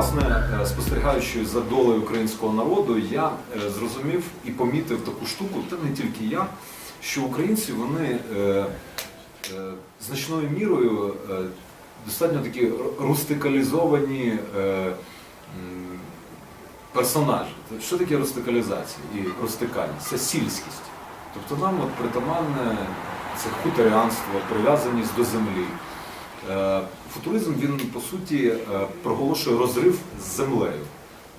власне, е, спостерігаючи за долею українського народу, я е, зрозумів і помітив таку штуку, та не тільки я, що українці вони е, значною мірою достатньо такі рустикалізовані персонажі. Що таке рустикалізація і рустикальність? Це сільськість. Тобто нам от притаманне це хуторянство, прив'язаність до землі. Футуризм він по суті е, проголошує розрив з землею.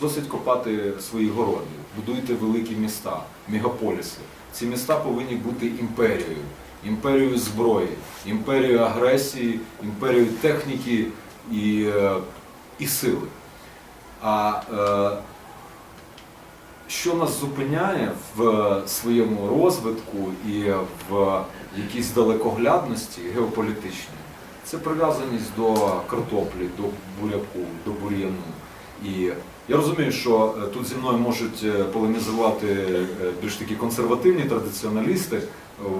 Досить копати свої городи, будуйте великі міста, мегаполіси. Ці міста повинні бути імперією, імперією зброї, імперією агресії, імперією техніки і, е, і сили. А е, що нас зупиняє в своєму розвитку і в якійсь далекоглядності геополітичній, це прив'язаність до картоплі, до буряку, до бур'яну. І я розумію, що е, тут зі мною можуть е, полемізувати е, більш такі консервативні традиціоналісти.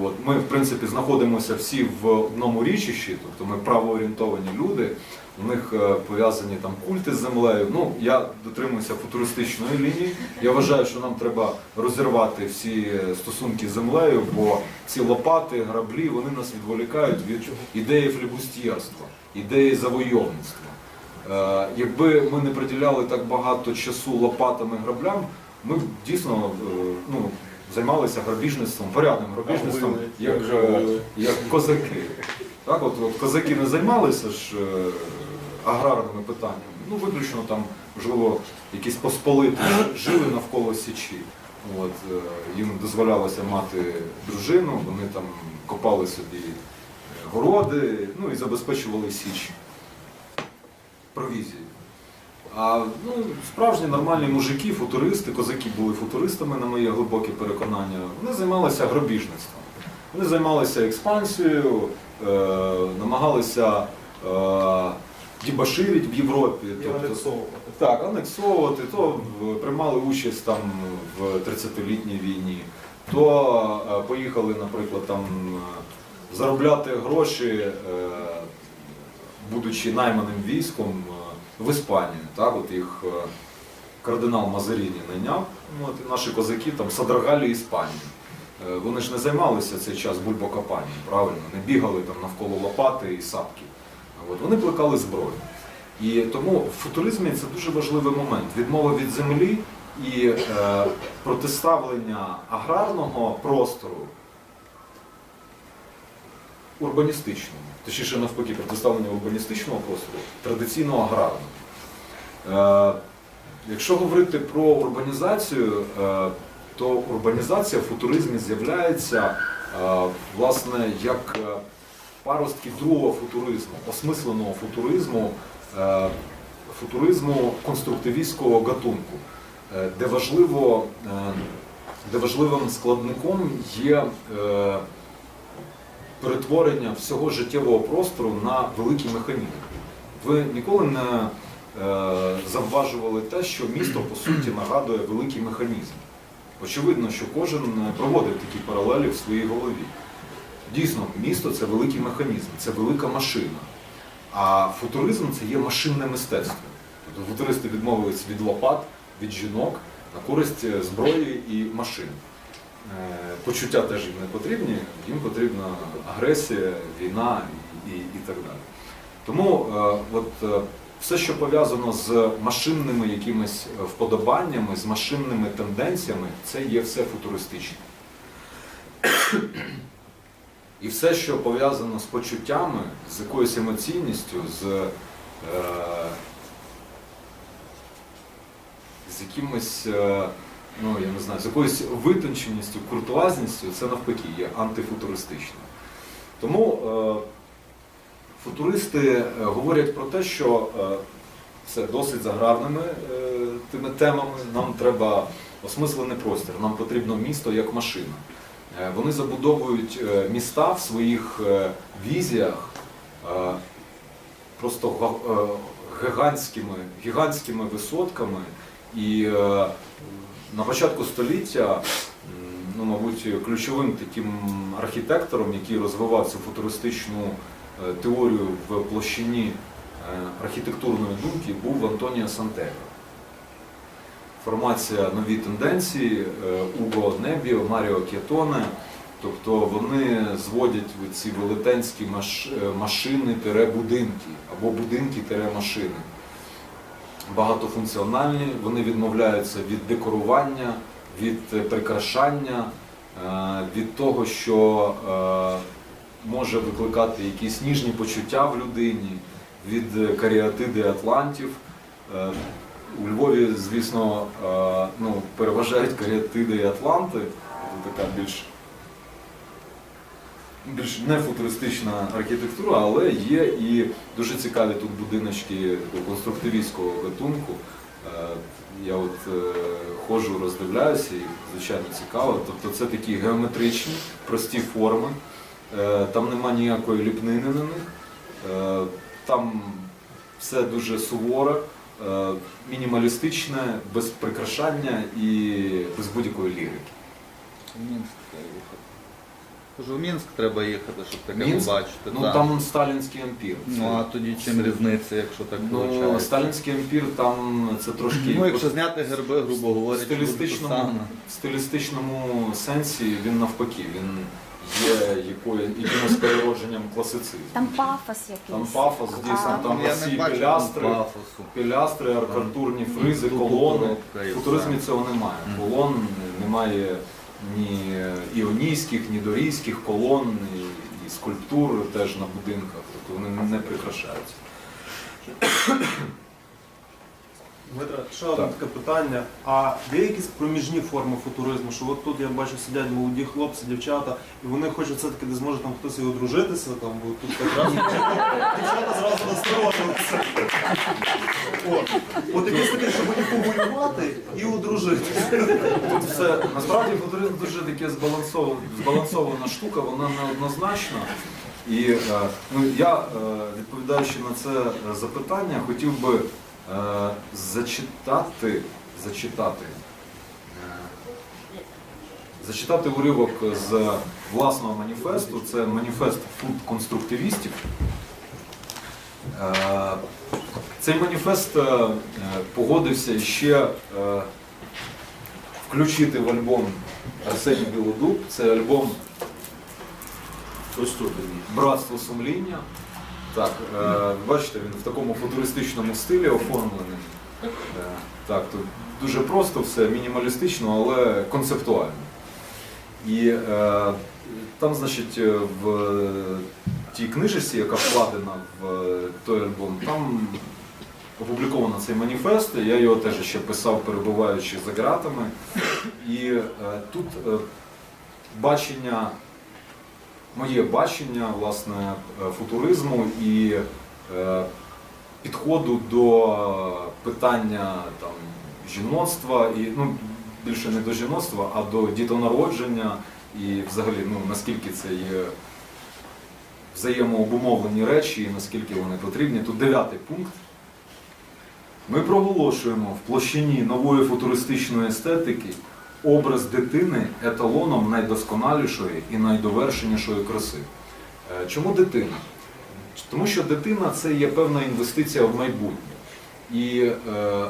От. Ми, в принципі, знаходимося всі в одному річищі, тобто ми правоорієнтовані люди, у них е, пов'язані там культи з землею. Ну, я дотримуюся футуристичної лінії. Я вважаю, що нам треба розірвати всі е, стосунки з землею, бо ці лопати, граблі, вони нас відволікають від ідеї флібустьєрства, ідеї завойовництва. Е, Якби ми не приділяли так багато часу лопатам і граблям, ми б дійсно е, ну, займалися грабіжництвом, порядним грабіжництвом, як, як же як козаки. Так, от, от козаки не займалися ж е, аграрними питаннями. Ну, виключно там, можливо, якісь посполити жили навколо січі. От, е, їм дозволялося мати дружину, вони там копали собі е, городи, ну і забезпечували січ провізією. А ну, справжні нормальні мужики, футуристи, козаки були футуристами, на моє глибоке переконання, вони займалися грабіжництвом. Вони займалися експансією, е, намагалися е, дібаширити в Європі. Тобто- анексовувати. так, анексовувати, то приймали участь там в 30-літній війні, то е, поїхали, наприклад, там е, заробляти гроші, е, будучи найманим військом в Іспанію. Так, от їх е, кардинал Мазаріні найняв, ну, от, наші козаки там содрогали Іспанію. Е, Вони ж не займалися цей час бульбокопанням, правильно, не бігали там навколо лопати і сапки. От, вони плекали зброю. І тому в футуризмі це дуже важливий момент. Відмова від землі і е, протиставлення аграрного простору урбаністичному. Точніше, навпаки, протиставлення урбаністичного простору традиційно аграрному. Е, якщо говорити про урбанізацію, е, то урбанізація в футуризмі з'являється е, власне як паростки другого футуризму, осмисленого футуризму, футуризму конструктивістського гатунку, де, важливо, де важливим складником є перетворення всього життєвого простору на великий механізм. Ви ніколи не завважували те, що місто по суті нагадує великий механізм. Очевидно, що кожен проводить такі паралелі в своїй голові. Дійсно, місто це великий механізм, це велика машина. А футуризм це є машинне мистецтво. Тобто футуристи відмовились від лопат, від жінок на користь е, зброї і машин. Е, Почуття теж їм не потрібні, їм потрібна агресія, війна і, і, так далі. Тому е, от, е, все, що пов'язано з машинними якимись е, вподобаннями, з машинними тенденціями, це є все футуристичне. І все, що пов'язано з почуттями, з якоюсь емоційністю, з, е, з якимось, е, ну я не знаю, з якоюсь витонченістю, куртуазністю, це навпаки є антифутуристичним. Тому е, футуристи е, говорять про те, що е, це досить з е, тими темами. Нам треба осмислений простір, нам потрібно місто як машина. Вони забудовують міста в своїх візіях просто гігантськими, гігантськими висотками. І на початку століття, ну, мабуть, ключовим таким архітектором, який розвивав цю футуристичну теорію в площині архітектурної думки був Антоніо Сантего. Формація нові тенденції е, Уго Небіо, Маріо К'єтоне. Тобто вони зводять ці велетенські маш- е, машини-будинки або будинки-машини. Багатофункціональні, вони відмовляються від декорування, від е, прикрашання, е, від того, що е, може викликати якісь ніжні почуття в людині, від е, каріатиди атлантів. Е, У Львові, звісно, е, ну, переважають каріатиди і атланти. Це така більш більш не футуристична архітектура, але є і дуже цікаві тут будиночки конструктивістського гатунку. Я от ходжу, роздивляюся, і звичайно цікаво. Тобто це такі геометричні, прості форми. Е, Там нема ніякої ліпнини на них. Е, Там все дуже суворе, е, мінімалістичне, без прикрашання і без будь-якої лірики. Мінськ треба їхати. Кажу, в Мінськ треба їхати, щоб таке Мінськ? побачити. Ну так. там сталінський ампір. ну а тоді чим різниця, якщо так Ну, виходить? сталінський ампір там це трошки Ну, якщо зняти герби, грубо в говорячи, буде те стилістичному, саме. в стилістичному сенсі він навпаки, він є якою, якимось переродженням класицизму. Там пафос якийсь. Там пафос, дійсно, там я всі бачу пілястри, пафосу. пілястри, аркартурні фризи, колони. В футуризмі цього немає. Колон немає ні іонійських, ні дорійських колон, і, і скульптур теж на будинках, тобто вони не прикрашаються. Дмитро, ще одне таке питання. А є якісь проміжні форми футуризму? Що от тут я бачу сидять молоді хлопці, дівчата, і вони хочуть все-таки, де зможе там хтось і одружитися, там, бо тут якраз дівчата зразу насторожилися. От. От якесь таке, щоб і повоювати і одружитися. Тут все насправді футуризм дуже таке збалансована, збалансована штука, вона неоднозначна. І е, ну, я, е, відповідаючи на це запитання, хотів би зачитати, зачитати, е, зачитати уривок з власного маніфесту. Це маніфест фуд-конструктивістів. Е, Цей маніфест е, е, погодився ще е, включити в альбом Арсеній Білодуб. Це альбом Братство сумління. Так, е, бачите, він в такому футуристичному стилі оформлений. Е, так, тут дуже просто все, мінімалістично, але концептуально. І е, там, значить, е, в тій книжці, яка вкладена в е, той альбом, там опубліковано цей маніфест. Я його теж ще писав, перебуваючи за ґратами. І е, тут е, бачення, моє бачення власне е, футуризму і е, підходу до питання там, жіноцтва, і ну, більше не до жіноцтва, а до дітонародження, і взагалі ну, наскільки це є взаємообумовлені речі і наскільки вони потрібні. Тут дев'ятий пункт. Ми проголошуємо в площині нової футуристичної естетики образ дитини еталоном найдосконалішої і найдовершенішої краси. Е, Чому дитина? Тому що дитина це є певна інвестиція в майбутнє. І, е,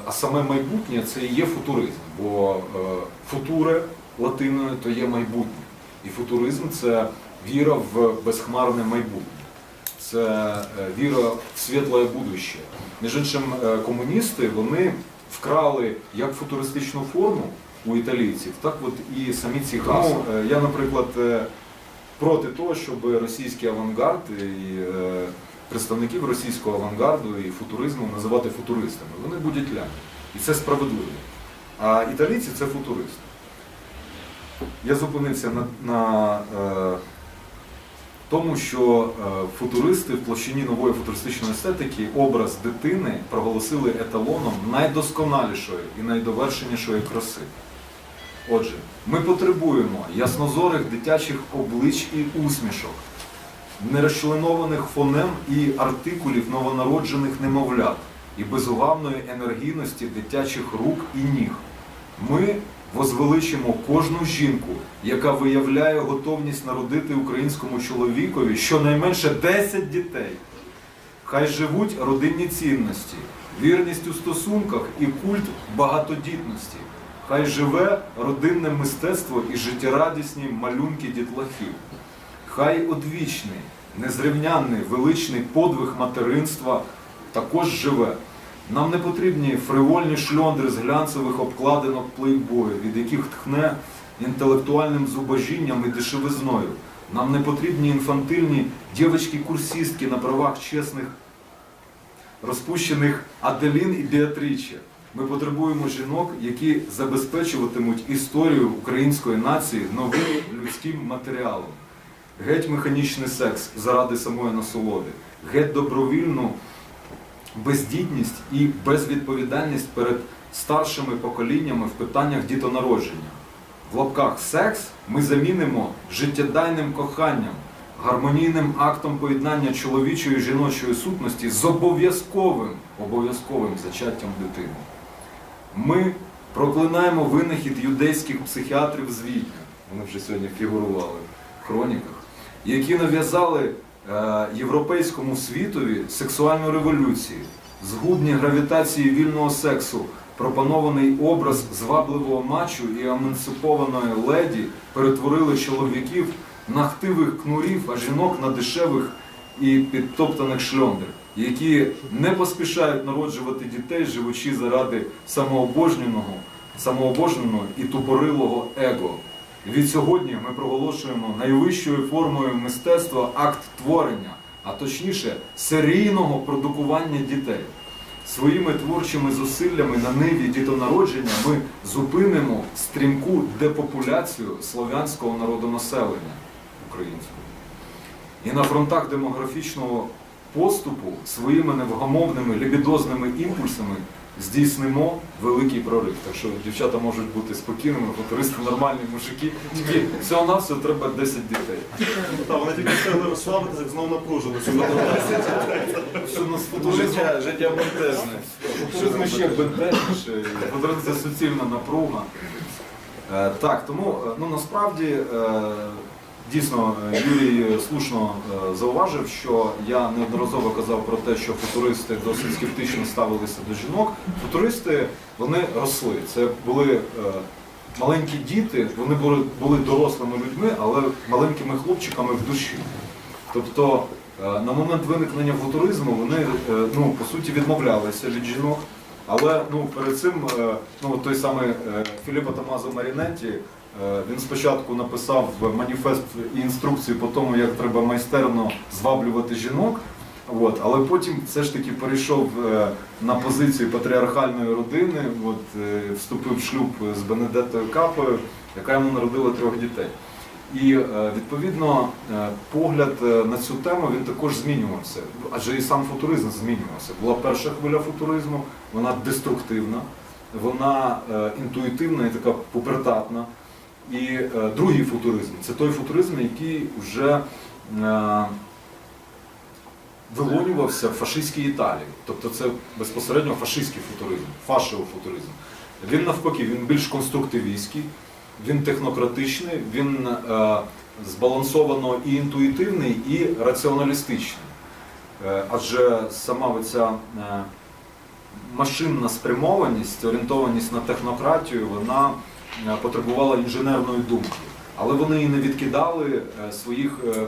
а саме майбутнє це і є футуризм, бо е, футуре латиною то є майбутнє. І футуризм це віра в безхмарне майбутнє. Це віра в світле будуще. Між іншим, комуністи вони вкрали як футуристичну форму у італійців, так от і самі ці гасла. Е, Я, наприклад, е, проти того, щоб російський авангард і е, представників російського авангарду і футуризму називати футуристами. Вони будуть лями. І це справедливо. А італійці це футуристи. Я зупинився на, на е, тому, що е, футуристи в площині нової футуристичної естетики образ дитини проголосили еталоном найдосконалішої і найдовершенішої краси. Отже, ми потребуємо яснозорих дитячих облич і усмішок, нерозчленованих фонем і артикулів новонароджених немовлят і безугавної енергійності дитячих рук і ніг. Ми возвеличимо кожну жінку, яка виявляє готовність народити українському чоловікові щонайменше 10 дітей. Хай живуть родинні цінності, вірність у стосунках і культ багатодітності. Хай живе родинне мистецтво і життєрадісні малюнки дітлахів. Хай одвічний, незрівнянний, величний подвиг материнства також живе. Нам не потрібні фривольні шльондри з глянцевих обкладинок плейбою, від яких тхне інтелектуальним зубожінням і дешевизною. Нам не потрібні інфантильні дівчатки-курсістки на правах чесних розпущених Аделін і Біатріче. Ми потребуємо жінок, які забезпечуватимуть історію української нації новим людським матеріалом. Геть механічний секс заради самої насолоди, геть добровільну бездітність і безвідповідальність перед старшими поколіннями в питаннях дітонародження. В лапках секс ми замінимо життєдайним коханням, гармонійним актом поєднання чоловічої і жіночої сутності з обов'язковим, обов'язковим зачаттям дитини. Ми проклинаємо винахід юдейських психіатрів з вони вже сьогодні фігурували в хроніках, які нав'язали е, європейському світові сексуальну революцію, згубні гравітації вільного сексу, пропонований образ звабливого мачу і емансипованої леді перетворили чоловіків на хтивих кнурів, а жінок на дешевих і підтоптаних шльондр, які не поспішають народжувати дітей, живучи заради самообожненого, самообожненого і тупорилого его. Від сьогодні ми проголошуємо найвищою формою мистецтва акт творення, а точніше серійного продукування дітей. Своїми творчими зусиллями на ниві дітонародження ми зупинимо стрімку депопуляцію слов'янського народонаселення українського. І на фронтах демографічного поступу своїми невгамовними лібідозними імпульсами здійснимо великий прорив. Так що дівчата можуть бути спокійними, футуристи нормальні мужики. Тільки всього на все треба 10 дітей. Та вони тільки встигли розслабитися, як знову напружено. Що у нас футуризм, Життя, життя бентежне. футуризм ще бентежніше, футуризм це суцільна напруга. Е, Так, тому е, ну, насправді е, дійсно Юрій слушно е, зауважив, що я неодноразово казав про те, що футуристи досить скептично ставилися до жінок. Футуристи вони росли. Це були е, маленькі діти, вони були, дорослими людьми, але маленькими хлопчиками в душі. Тобто е, на момент виникнення футуризму вони ну, по суті відмовлялися від жінок. Але ну, перед цим е, ну, той самий е, Філіппо Томазо Марінетті, е, він спочатку написав маніфест і інструкцію по тому, як треба майстерно зваблювати жінок. От, але потім все ж таки перейшов на позицію патріархальної родини, от, вступив в шлюб з Бенедеттою Капою, яка йому народила трьох дітей. І е, відповідно е, погляд е, на цю тему він також змінювався, адже і сам футуризм змінювався. Була перша хвиля футуризму, вона деструктивна, вона інтуїтивна і така пупертатна. І другий футуризм це той футуризм, який вже вилонювався в фашистській Італії. Тобто це безпосередньо фашистський футуризм, фашеофутуризм. Він навпаки, він більш конструктивістський, він технократичний, він е, збалансовано і інтуїтивний, і раціоналістичний. Е, адже сама ця е, машинна спрямованість, орієнтованість на технократію, вона е, потребувала інженерної думки. Але вони і не відкидали е, своїх е,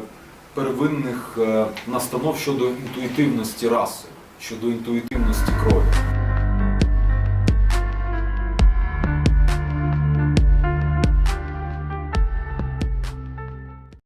первинних е, настанов щодо інтуїтивності раси, щодо інтуїтивності крові.